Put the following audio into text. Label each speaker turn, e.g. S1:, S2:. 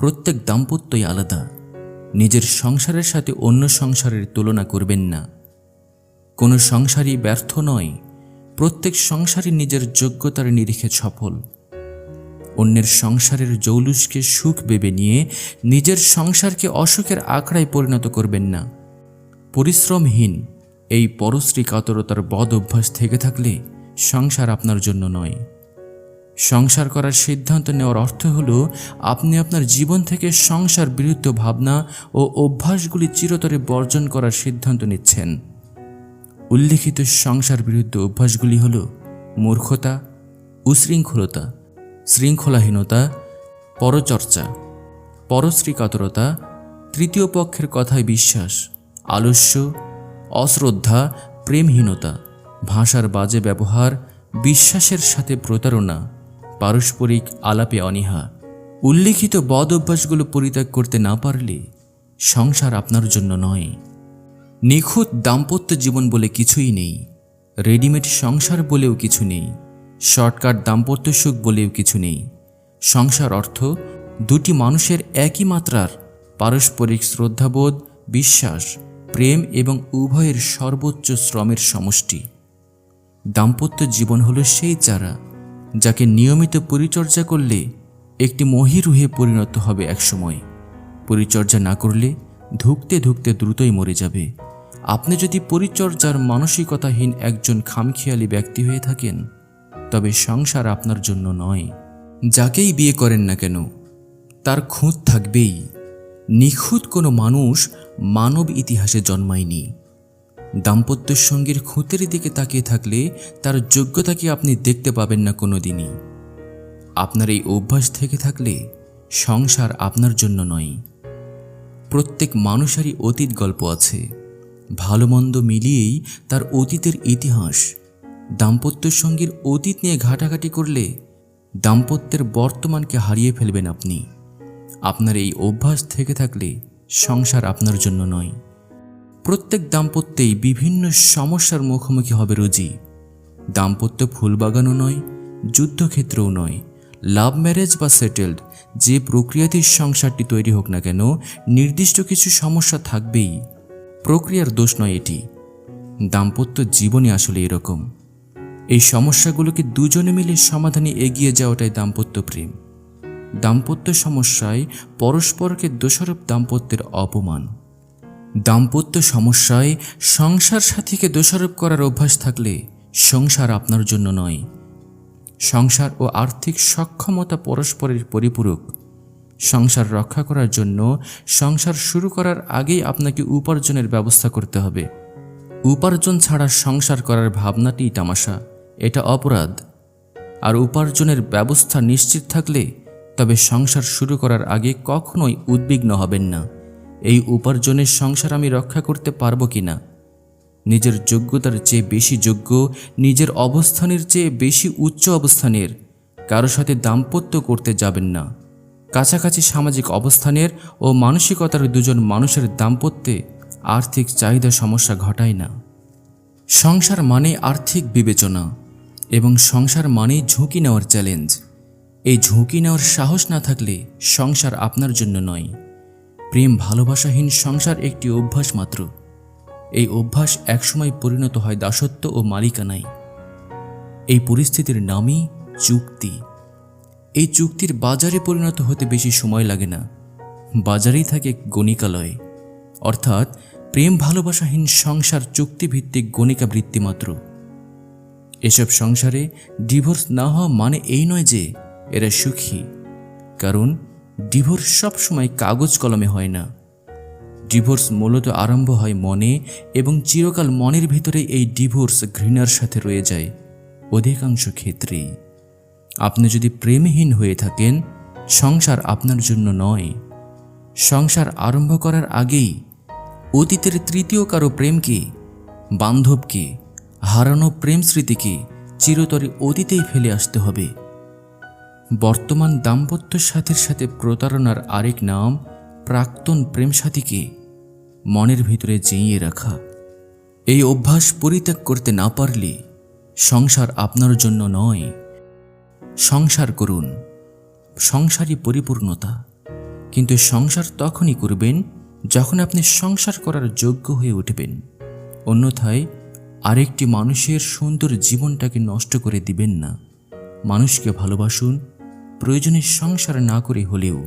S1: প্রত্যেক দাম্পত্যই আলাদা। নিজের সংসারের সাথে অন্য সংসারের তুলনা করবেন না। কোনো সংসারই ব্যর্থ নয়, প্রত্যেক সংসারই নিজের যোগ্যতার নিরিখে সফল। অন্যের সংসারের জৌলুসকে সুখ ভেবে নিয়ে নিজের সংসারকে অসুখের আখড়ায় পরিণত করবেন না। পরিশ্রমহীন, এই পরশ্রী কাতরতার বদ অভ্যাস থেকে থাকলে সংসার আপনার জন্য নয়। সংসার করার সিদ্ধান্ত নেওয়ার অর্থ হল, আপনি আপনার জীবন থেকে সংসার বিরুদ্ধ ভাবনা ও অভ্যাসগুলি চিরতরে বর্জন করার সিদ্ধান্ত নিচ্ছেন। উল্লিখিত সংসার বিরুদ্ধ অভ্যাসগুলি হল মূর্খতা, উশৃঙ্খলতা, শৃঙ্খলাহীনতা, পরচর্চা, পরশ্রীকাতরতা, তৃতীয় পক্ষের কথায় বিশ্বাস, আলস্য, অশ্রদ্ধা, প্রেমহীনতা, ভাষার বাজে ব্যবহার, বিশ্বাসের সাথে প্রতারণা। পারস্পরিক আলাপে অনীহা। উল্লিখিত বদ অভ্যাসগুলো পরিত্যাগ করতে না পারলে সংসার আপনার জন্য নয়। নিখুঁত দাম্পত্য জীবন বলে কিছুই নেই। রেডিমেড সংসার বলেও কিছু নেই। শর্টকাট দাম্পত্য সুখ বলেও কিছু নেই। সংসার অর্থ দুটি মানুষের একই মাত্রার পারস্পরিক শ্রদ্ধাবোধ, বিশ্বাস, প্রেম এবং উভয়ের সর্বোচ্চ শ্রমের সমষ্টি। দাম্পত্য জীবন হলো সেই চারা যাকে নিয়মিত পরিচর্যা করলে একটি মহিরুহে পরিণত হবে একসময়। পরিচর্যা না করলে ধুকতে ধুকতে দ্রুতই মরে যাবে। আপনি যদি পরিচর্যার মানসিকতাহীন একজন খামখেয়ালি ব্যক্তি হয়ে থাকেন, তবে সংসার আপনার জন্য নয়। যাকেই বিয়ে করেন না কেন, তার খুঁত থাকবেই। নিখুঁত কোনো মানুষ মানব ইতিহাসে জন্মায়নি। দাম্পত্য সঙ্গীর খুঁতের দিকে তাকিয়ে থাকলে তার যোগ্যতাকে আপনি দেখতে পাবেন না কোনো দিনই আপনার এই অভ্যাস থেকে থাকলে সংসার আপনার জন্য নয়। প্রত্যেক মানুষেরই অতীত গল্প আছে। ভালো মন্দ মিলিয়েই তার অতীতের ইতিহাস। দাম্পত্য সঙ্গীর অতীত নিয়ে ঘাটাঘাটি করলে দাম্পত্যের বর্তমানকে হারিয়ে ফেলবেন আপনি। আপনার এই অভ্যাস থেকে থাকলে সংসার আপনার জন্য নয়। প্রত্যেক দাম্পত্যেই বিভিন্ন সমস্যার মুখোমুখি হবে রোজি দাম্পত্য ফুলবাগানও নয়, যুদ্ধক্ষেত্রও নয়। লাভ ম্যারেজ বা সেটেলড, যে প্রক্রিয়াতেই সংসারটি তৈরি হোক না কেন, নির্দিষ্ট কিছু সমস্যা থাকবেই। প্রক্রিয়ার দোষ নয় এটি। দাম্পত্য জীবনে আসলে এরকম। এই সমস্যাগুলোকে দুজনে মিলে সমাধানে এগিয়ে যাওয়াটাই দাম্পত্য প্রেম। দাম্পত্য সমস্যায় পরস্পরকে দোষারোপ দাম্পত্যের অপমান। দাম্পত্য সমস্যায় সংসার সাথীকে দোষারোপ করার অভ্যাস থাকলে সংসার আপনার জন্য নয়। সংসার ও আর্থিক সক্ষমতা পরস্পরের পরিপূরক। সংসার রক্ষা করার জন্য সংসার শুরু করার আগেই আপনাকে উপার্জনের ব্যবস্থা করতে হবে। উপার্জন ছাড়া সংসার করার ভাবনাটি তামাশা, এটা অপরাধ। আর উপার্জনের ব্যবস্থা নিশ্চিত থাকলে তবে সংসার শুরু করার আগে কখনোই উদ্বিগ্ন হবেন না। এই উপার্জনের সংসার আমি রক্ষা করতে পারব কি না? নিজের যোগ্যতার চেয়ে বেশি যোগ্য, নিজের অবস্থানের চেয়ে বেশি উচ্চ অবস্থানের, কারও সাথে দাম্পত্য করতে যাবেন না। কাছাকাছি সামাজিক অবস্থানের ও মানসিকতার দুজন মানুষের দাম্পত্যে আর্থিক চাহিদা সমস্যা ঘটায় না। সংসার মানে আর্থিক বিবেচনা এবং সংসার মানেই ঝুঁকি নেওয়ার চ্যালেঞ্জ। এই ঝুঁকি নেওয়ার সাহস না থাকলে সংসার আপনার জন্য নয়। প্রেম ভালোবাসাহীন সংসার একটি অভ্যাস মাত্র। এই অভ্যাস একসময় পরিণত হয় দাসত্ব ও মালিকানায়। এই পরিস্থিতির নামই চুক্তি। এই চুক্তির বাজারে পরিণত হতে বেশি সময় লাগে না। বাজারেই থাকে গণিকালয়। অর্থাৎ প্রেম ভালোবাসাহীন সংসার চুক্তিভিত্তিক গণিকা বৃত্তি মাত্র। এসব সংসারে ডিভোর্স না হওয়া মানে এই নয় যে, এরা সুখী। কারণ ডিভোর্স সবসময় কাগজ কলমে হয় না। ডিভোর্স মূলত আরম্ভ হয় মনে এবং চিরকাল মনের ভিতরে এই ডিভোর্স ঘৃণার সাথে রয়ে যায়। অধিকাংশ ক্ষেত্রেই। আপনি যদি প্রেমহীন হয়ে থাকেন, সংসার আপনার জন্য নয়। সংসার আরম্ভ করার আগেই অতীতের তৃতীয় কারও প্রেমকে বান্ধবকে হারানো প্রেম স্মৃতিকে চিরতরে অতীতেই ফেলে আসতে হবে। বর্তমান দাম্পত্য সাথের সাথে প্রতারণার আরেক নাম প্রাক্তন প্রেম সাথীকে মনের ভিতরে জেঁয়ে রাখা। এই অভ্যাস পরিত্যাগ করতে না পারলে সংসার আপনার জন্য নয়। সংসার করুন। সংসারই পরিপূর্ণতা। কিন্তু সংসার তখনই করবেন যখন আপনি সংসার করার যোগ্য হয়ে উঠবেন। অন্যথায় আরেকটি মানুষের সুন্দর জীবনটাকে নষ্ট করে দিবেন না। মানুষকে ভালোবাসুন প্রয়োজনে সংসার না করে হলেও